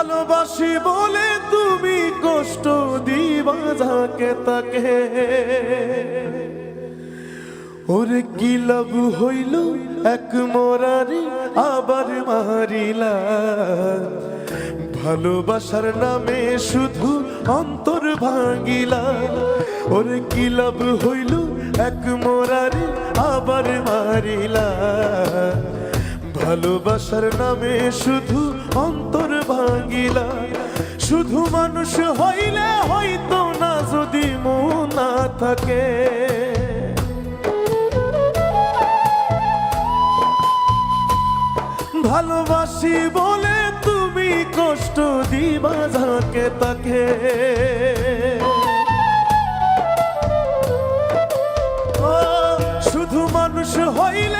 ভালোবাসি বলে তুমি কষ্ট দিবা যাকে তাকে। ওরে কি লাভ হইল এক মরারি আবার মারিলা। ভালোবাসার নামে শুধু অন্তর ভাঙিলা। ওরে কি লাভ হইল এক মরারি আবার মারিলা। ভালোবাসার নামে শুধু অন্তর ভাঙিলা। শুধু মানুষ হইলে হইতো না, যদি মন না থাকে। ভালোবাসি বলে তুমি কষ্ট দিবা যাকে তাকে। শুধু মানুষ হইলে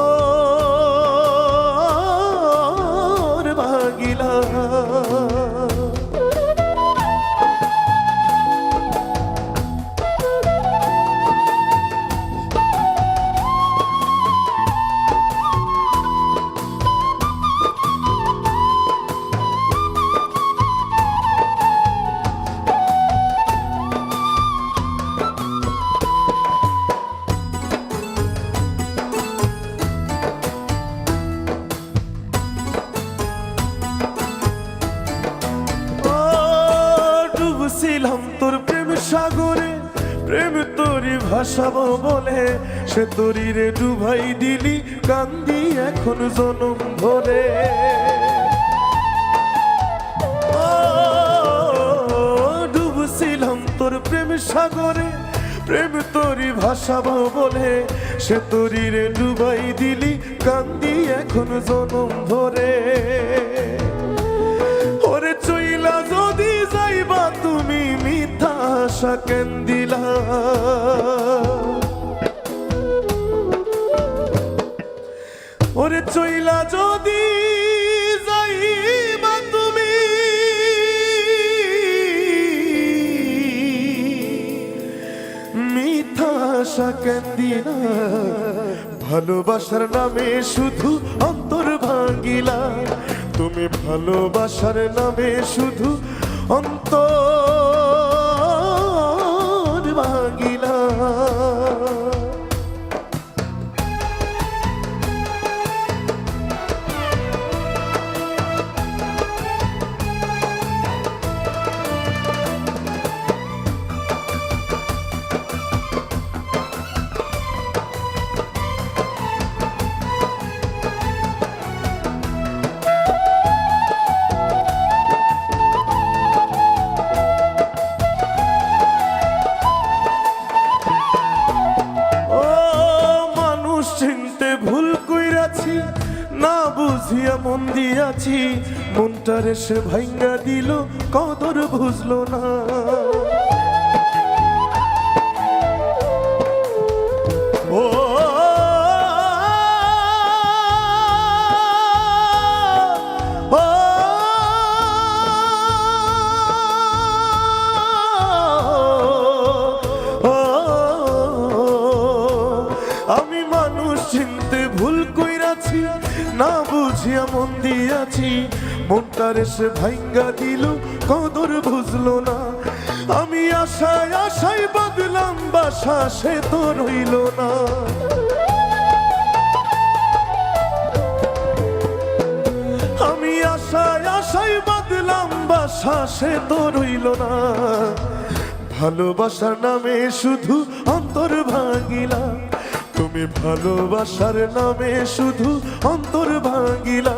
সাগরে প্রেম তোরি ভাসাবো বলে সে তোরি রে ডুবাই দিলি কান্দি এখন জনম ও, ডুবছিলাম তোর প্রেম সাগরে প্রেম তোরি ভাসাবো বলে সে তোরি রে ডুবাই দিলি কান্দি এখন জনম ভরে। আশা কেন দিলা ওরে চইলা যদি তুমি দিলা ভালোবাসার নামে শুধু অন্তর ভাঙিলা তুমি ভালোবাসার নামে শুধু অন্তর 啊 মন দিয়াছি মনটারে সে ভাইঙ্গা দিল কদর বুঝলো না। আছি। মনটার সে ভাঙ্গা দিল, কদর বুঝলো না। আমি আশায় আশায় বাদলাম, বাসা সে তো রইল না। আমি আশায় আশায় বাদলাম, বাসা সে তো রইল না। ভালোবাসার নামে শুধু অন্তর ভাঙিলা। তুমি ভালোবাসার নামে শুধু অন্তর ভাঙিলা।